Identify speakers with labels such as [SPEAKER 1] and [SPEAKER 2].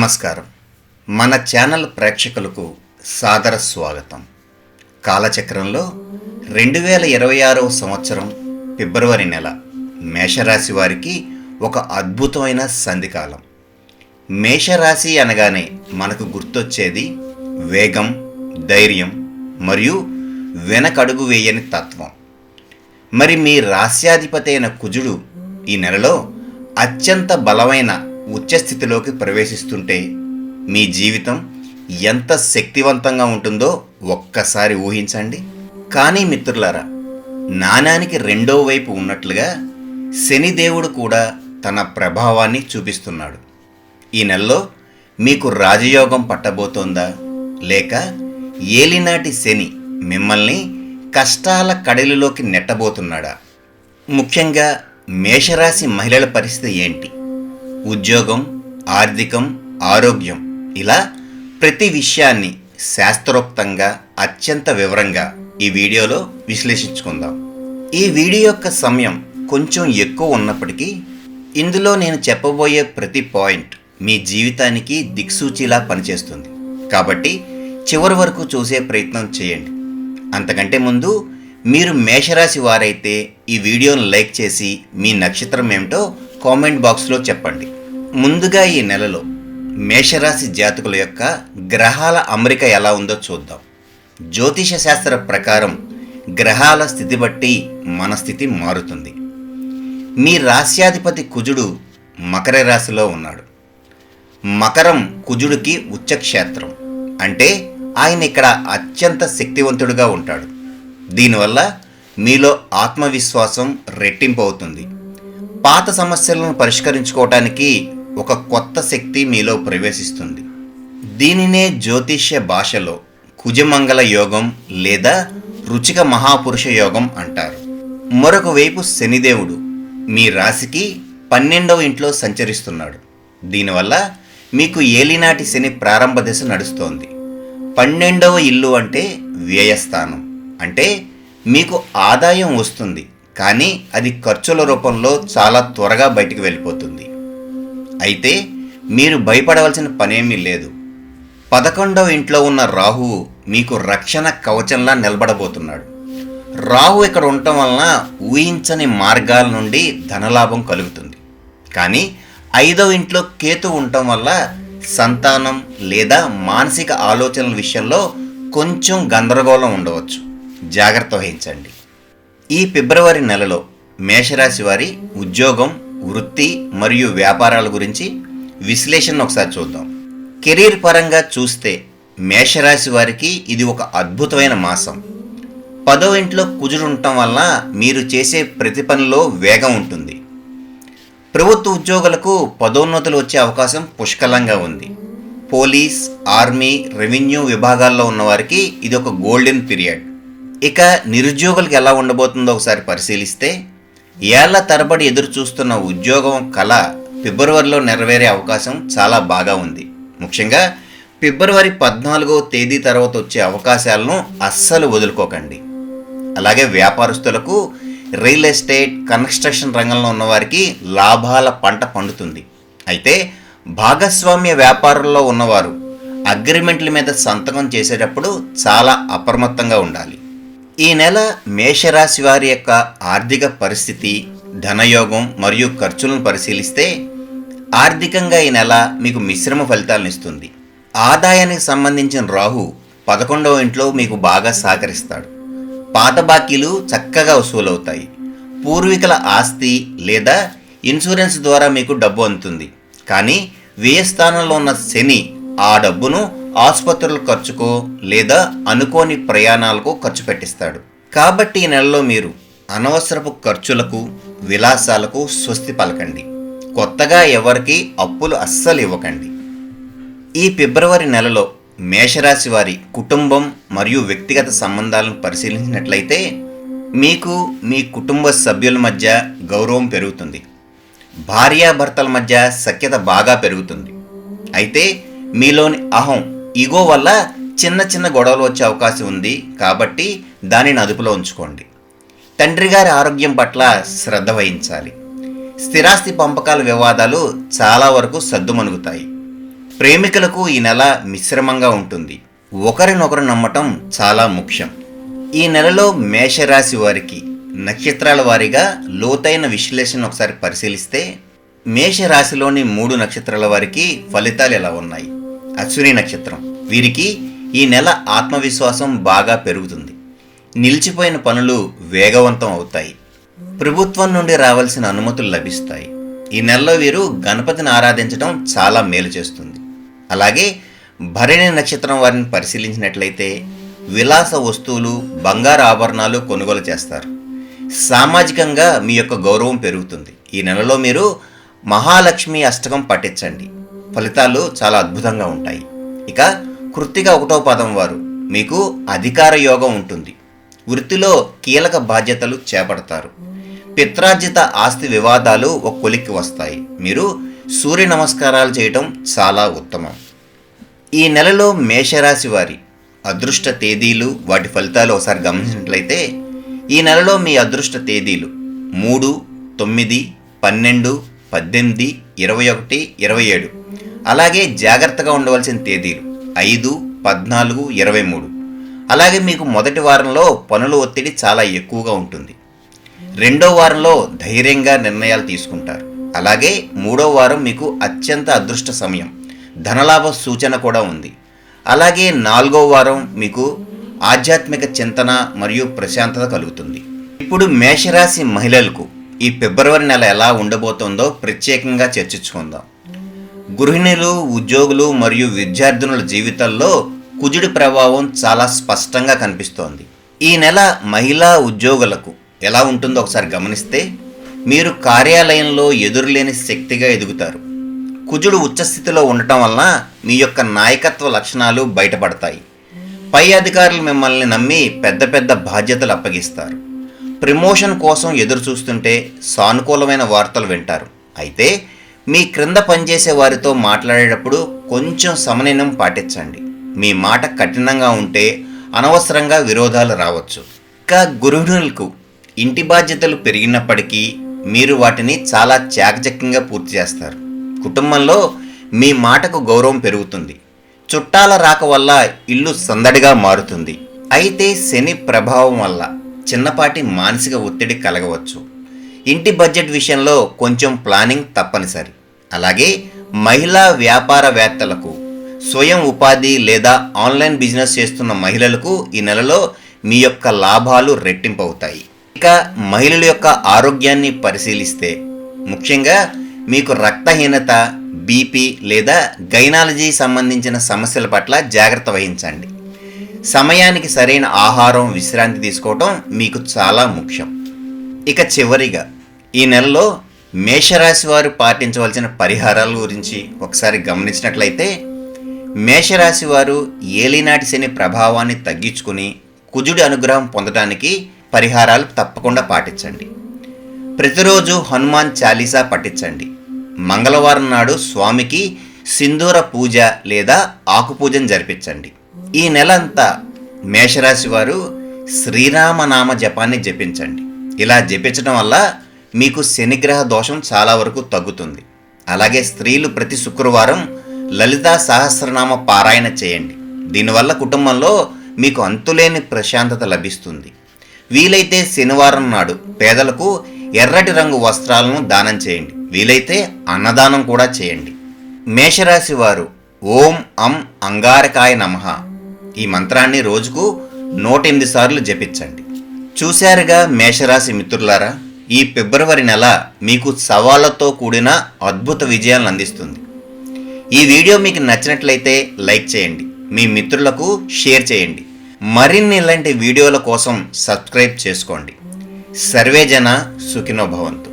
[SPEAKER 1] నమస్కారం. మన ఛానల్ ప్రేక్షకులకు సాదర స్వాగతం. కాలచక్రంలో రెండు వేల ఇరవై ఆరవ సంవత్సరం ఫిబ్రవరి నెల మేషరాశి వారికి ఒక అద్భుతమైన సంధికాలం. మేషరాశి అనగానే మనకు గుర్తొచ్చేది వేగం ధైర్యం మరియు వెనకడుగు వేయని తత్వం. మరి మీ రాస్యాధిపతి అయిన కుజుడు ఈ నెలలో అత్యంత బలమైన ఉచ్చస్థితిలోకి ప్రవేశిస్తుంటే మీ జీవితం ఎంత శక్తివంతంగా ఉంటుందో ఒక్కసారి ఊహించండి. కానీ మిత్రులారా నాణానికి రెండో వైపు ఉన్నట్లుగా శనిదేవుడు కూడా తన ప్రభావాన్ని చూపిస్తున్నాడు. ఈ నెలలో మీకు రాజయోగం పట్టబోతోందా? లేక ఏలినాటి శని మిమ్మల్ని కష్టాల కడలిలోకి నెట్టబోతున్నాడా? ముఖ్యంగా మేషరాశి మహిళల పరిస్థితి ఏంటి? ఉద్యోగం ఆర్థికం ఆరోగ్యం ఇలా ప్రతి విషయాన్ని శాస్త్రోక్తంగా అత్యంత వివరంగా ఈ వీడియోలో విశ్లేషించుకుందాం. ఈ వీడియో యొక్క సమయం కొంచెం ఎక్కువ ఉన్నప్పటికీ ఇందులో నేను చెప్పబోయే ప్రతి పాయింట్ మీ జీవితానికి దిక్సూచిలా పనిచేస్తుంది. కాబట్టి చివరి వరకు చూసే ప్రయత్నం చేయండి. అంతకంటే ముందు మీరు మేషరాశి వారైతే ఈ వీడియోను లైక్ చేసి మీ నక్షత్రం ఏమిటో కామెంట్ బాక్స్లో చెప్పండి. ముందుగా ఈ నెలలో మేషరాశి జాతకుల యొక్క గ్రహాల అమరిక ఎలా ఉందో చూద్దాం. జ్యోతిష శాస్త్ర ప్రకారం గ్రహాల స్థితి బట్టి మన స్థితి మారుతుంది. మీ రాశ్యాధిపతి కుజుడు మకర రాశిలో ఉన్నాడు. మకరం కుజుడికి ఉచ్చక్షేత్రం. అంటే ఆయన ఇక్కడ అత్యంత శక్తివంతుడుగా ఉంటాడు. దీనివల్ల మీలో ఆత్మవిశ్వాసం రెట్టింపు అవుతుంది. పాత సమస్యలను పరిష్కరించుకోవటానికి ఒక కొత్త శక్తి మీలో ప్రవేశిస్తుంది. దీనినే జ్యోతిష్య భాషలో కుజమంగళ యోగం లేదా రుచిక మహాపురుష యోగం అంటారు. మరొక వైపు శనిదేవుడు మీ రాశికి పన్నెండవ ఇంట్లో సంచరిస్తున్నాడు. దీనివల్ల మీకు ఏలినాటి శని ప్రారంభ దశ నడుస్తోంది. పన్నెండవ ఇల్లు అంటే వ్యయస్థానం. అంటే మీకు ఆదాయం వస్తుంది. కానీ అది ఖర్చుల రూపంలో చాలా త్వరగా బయటికి వెళ్ళిపోతుంది. అయితే మీరు భయపడవలసిన పనేమీ లేదు. పదకొండవ ఇంట్లో ఉన్న రాహువు మీకు రక్షణ కవచంలా నిలబడబోతున్నాడు. రాహు ఇక్కడ ఉండటం వలన ఊహించని మార్గాల నుండి ధనలాభం కలుగుతుంది. కానీ ఐదవ ఇంట్లో కేతు ఉండటం వల్ల సంతానం లేదా మానసిక ఆలోచనల విషయంలో కొంచెం గందరగోళం ఉండవచ్చు. జాగ్రత్త వహించండి. ఈ ఫిబ్రవరి నెలలో మేషరాశి వారి ఉద్యోగం వృత్తి మరియు వ్యాపారాల గురించి విశ్లేషణ ఒకసారి చూద్దాం. కెరీర్ పరంగా చూస్తే మేషరాశి వారికి ఇది ఒక అద్భుతమైన మాసం. పదో ఇంట్లో కుజుడు ఉండటం వల్ల మీరు చేసే ప్రతి పనిలో వేగం ఉంటుంది. ప్రభుత్వ ఉద్యోగులకు పదోన్నతులు వచ్చే అవకాశం పుష్కలంగా ఉంది. పోలీస్ ఆర్మీ రెవెన్యూ విభాగాల్లో ఉన్నవారికి ఇది ఒక గోల్డెన్ పీరియడ్. ఇక నిరుద్యోగులకు ఎలా ఉండబోతుందో ఒకసారి పరిశీలిస్తే ఏళ్ళ తరబడి ఎదురు చూస్తున్న ఉద్యోగం కళ ఫిబ్రవరిలో నెరవేరే అవకాశం చాలా బాగా ఉంది. ముఖ్యంగా ఫిబ్రవరి పద్నాలుగో తేదీ తర్వాత వచ్చే అవకాశాలను అస్సలు వదులుకోకండి. అలాగే వ్యాపారస్తులకు రియల్ ఎస్టేట్ కన్స్ట్రక్షన్ రంగంలో ఉన్నవారికి లాభాల పంట పండుతుంది. అయితే భాగస్వామ్య వ్యాపారంలో ఉన్నవారు అగ్రిమెంట్ల మీద సంతకం చేసేటప్పుడు చాలా అప్రమత్తంగా ఉండాలి. ఈ నెల మేషరాశి వారి యొక్క ఆర్థిక పరిస్థితి ధనయోగం మరియు ఖర్చులను పరిశీలిస్తే ఆర్థికంగా ఈ నెల మీకు మిశ్రమ ఫలితాలను ఇస్తుంది. ఆదాయానికి సంబంధించిన రాహు పదకొండవ ఇంట్లో మీకు బాగా సహకరిస్తాడు. పాత బాకీలు చక్కగా వసూలవుతాయి. పూర్వీకుల ఆస్తి లేదా ఇన్సూరెన్స్ ద్వారా మీకు డబ్బు అందుతుంది. కానీ వ్యయస్థానంలో ఉన్న శని ఆ డబ్బును ఆసుపత్రుల ఖర్చుకు లేదా అనుకోని ప్రయాణాలకు ఖర్చు పెట్టిస్తాడు. కాబట్టి ఈ నెలలో మీరు అనవసరపు ఖర్చులకు విలాసాలకు స్వస్తి పలకండి. కొత్తగా ఎవరికి అప్పులు అస్సలు ఇవ్వకండి. ఈ ఫిబ్రవరి నెలలో మేషరాశి వారి కుటుంబం మరియు వ్యక్తిగత సంబంధాలను పరిశీలించినట్లయితే మీకు మీ కుటుంబ సభ్యుల మధ్య గౌరవం పెరుగుతుంది. భార్యాభర్తల మధ్య సఖ్యత బాగా పెరుగుతుంది. అయితే మీలోని అహం ఈగో వల్ల చిన్న చిన్న గొడవలు వచ్చే అవకాశం ఉంది కాబట్టి దానిని అదుపులో ఉంచుకోండి. తండ్రి గారి ఆరోగ్యం పట్ల శ్రద్ధ వహించాలి. స్థిరాస్తి పంపకాల వివాదాలు చాలా వరకు సద్దుమణుగుతాయి. ప్రేమికులకు ఈ నెల మిశ్రమంగా ఉంటుంది. ఒకరినొకరు నమ్మటం చాలా ముఖ్యం. ఈ నెలలో మేషరాశి వారికి నక్షత్రాల వారీగా లోతైన విశ్లేషణ ఒకసారి పరిశీలిస్తే మేషరాశిలోని మూడు నక్షత్రాల వారికి ఫలితాలు ఎలా ఉన్నాయి? అశ్విని నక్షత్రం. వీరికి ఈ నెల ఆత్మవిశ్వాసం బాగా పెరుగుతుంది. నిలిచిపోయిన పనులు వేగవంతం అవుతాయి. ప్రభుత్వం నుండి రావాల్సిన అనుమతులు లభిస్తాయి. ఈ నెలలో వీరు గణపతిని ఆరాధించడం చాలా మేలు చేస్తుంది. అలాగే భరణి నక్షత్రం వారిని పరిశీలించినట్లయితే విలాస వస్తువులు బంగారు ఆభరణాలు కొనుగోలు చేస్తారు. సామాజికంగా మీ యొక్క గౌరవం పెరుగుతుంది. ఈ నెలలో మీరు మహాలక్ష్మి అష్టకం పఠించండి. ఫలితాలు చాలా అద్భుతంగా ఉంటాయి. ఇక కృత్తిగా ఒకటో పదం వారు మీకు అధికార యోగం ఉంటుంది. వృత్తిలో కీలక బాధ్యతలు చేపడతారు. పిత్రార్జిత ఆస్తి వివాదాలు ఒక కొలిక్కి వస్తాయి. మీరు సూర్య నమస్కారాలు చేయటం చాలా ఉత్తమం. ఈ నెలలో మేషరాశి వారి అదృష్ట తేదీలు వాటి ఫలితాలు ఒకసారి గమనించినట్లయితే ఈ నెలలో మీ అదృష్ట తేదీలు మూడు తొమ్మిది పన్నెండు పద్దెనిమిది ఇరవై ఒకటి ఇరవై ఏడు. అలాగే జాగ్రత్తగా ఉండవలసిన తేదీలు ఐదు పద్నాలుగు ఇరవై మూడు. అలాగే మీకు మొదటి వారంలో పనుల ఒత్తిడి చాలా ఎక్కువగా ఉంటుంది. రెండో వారంలో ధైర్యంగా నిర్ణయాలు తీసుకుంటారు. అలాగే మూడో వారం మీకు అత్యంత అదృష్ట సమయం ధనలాభ సూచన కూడా ఉంది. అలాగే నాలుగో వారం మీకు ఆధ్యాత్మిక చింతన మరియు ప్రశాంతత కలుగుతుంది. ఇప్పుడు మేషరాశి మహిళలకు ఈ ఫిబ్రవరి నెల ఎలా ఉండబోతోందో ప్రత్యేకంగా చర్చించుకుందాం. గృహిణులు ఉద్యోగులు మరియు విద్యార్థినుల జీవితాల్లో కుజుడి ప్రభావం చాలా స్పష్టంగా కనిపిస్తోంది. ఈ నెల మహిళా ఉద్యోగులకు ఎలా ఉంటుందో ఒకసారి గమనిస్తే మీరు కార్యాలయంలో ఎదురులేని శక్తిగా ఎదుగుతారు. కుజుడు ఉచ్చస్థితిలో ఉండటం వలన మీ యొక్క నాయకత్వ లక్షణాలు బయటపడతాయి. పై అధికారులు మిమ్మల్ని నమ్మి పెద్ద పెద్ద బాధ్యతలు అప్పగిస్తారు. ప్రమోషన్ కోసం ఎదురు చూస్తుంటే సానుకూలమైన వార్తలు వింటారు. అయితే మీ క్రింద పనిచేసే వారితో మాట్లాడేటప్పుడు కొంచెం సమన్వయం పాటించండి. మీ మాట కఠినంగా ఉంటే అనవసరంగా విరోధాలు రావచ్చు. ఇంకా గృహిణులకు ఇంటి బాధ్యతలు పెరిగినప్పటికీ మీరు వాటిని చాలా చాకచక్యంగా పూర్తి చేస్తారు. కుటుంబంలో మీ మాటకు గౌరవం పెరుగుతుంది. చుట్టాల రాక వల్ల ఇల్లు సందడిగా మారుతుంది. అయితే శని ప్రభావం వల్ల చిన్నపాటి మానసిక ఒత్తిడి కలగవచ్చు. ఇంటి బడ్జెట్ విషయంలో కొంచెం ప్లానింగ్ తప్పనిసరి. అలాగే మహిళా వ్యాపారవేత్తలకు స్వయం ఉపాధి లేదా ఆన్లైన్ బిజినెస్ చేస్తున్న మహిళలకు ఈ నెలలో మీ యొక్క లాభాలు రెట్టింపవుతాయి. ఇక మహిళల యొక్క ఆరోగ్యాన్ని పరిశీలిస్తే ముఖ్యంగా మీకు రక్తహీనత బీపీ లేదా గైనాలజీ సంబంధించిన సమస్యల పట్ల జాగ్రత్త వహించండి. సమయానికి సరైన ఆహారం విశ్రాంతి తీసుకోవటం మీకు చాలా ముఖ్యం. ఇక చివరిగా ఈ నెలలో మేషరాశి వారు పాటించవలసిన పరిహారాల గురించి ఒకసారి గమనించినట్లయితే మేషరాశి వారు ఏలినాటి శని ప్రభావాన్ని తగ్గించుకుని కుజుడి అనుగ్రహం పొందడానికి పరిహారాలు తప్పకుండా పాటించండి. ప్రతిరోజు హనుమాన్ చాలీసా పఠించండి. మంగళవారం నాడు స్వామికి సింధూర పూజ లేదా ఆకు పూజను జరిపించండి. ఈ నెలంతా మేషరాశి వారు శ్రీరామనామ జపాన్ని జపించండి. ఇలా జపించడం వల్ల మీకు శనిగ్రహ దోషం చాలా వరకు తగ్గుతుంది. అలాగే స్త్రీలు ప్రతి శుక్రవారం లలితా సహస్రనామ పారాయణ చేయండి. దీనివల్ల కుటుంబంలో మీకు అంతులేని ప్రశాంతత లభిస్తుంది. వీలైతే శనివారం నాడు పేదలకు ఎర్రటి రంగు వస్త్రాలను దానం చేయండి. వీలైతే అన్నదానం కూడా చేయండి. మేషరాశి వారు ఓం అం అంగారకాయ నమః. ఈ మంత్రాన్ని రోజుకు నూట ఎనిమిది సార్లు జపించండి. చూశారుగా మేషరాశి మిత్రులారా ఈ ఫిబ్రవరి నెల మీకు సవాళ్ళతో కూడిన అద్భుత విజయాలను అందిస్తుంది. ఈ వీడియో మీకు నచ్చినట్లయితే లైక్ చేయండి మీ మిత్రులకు షేర్ చేయండి. మరిన్ని ఇలాంటి వీడియోల కోసం సబ్స్క్రైబ్ చేసుకోండి. సర్వేజన సుఖినోభవంతు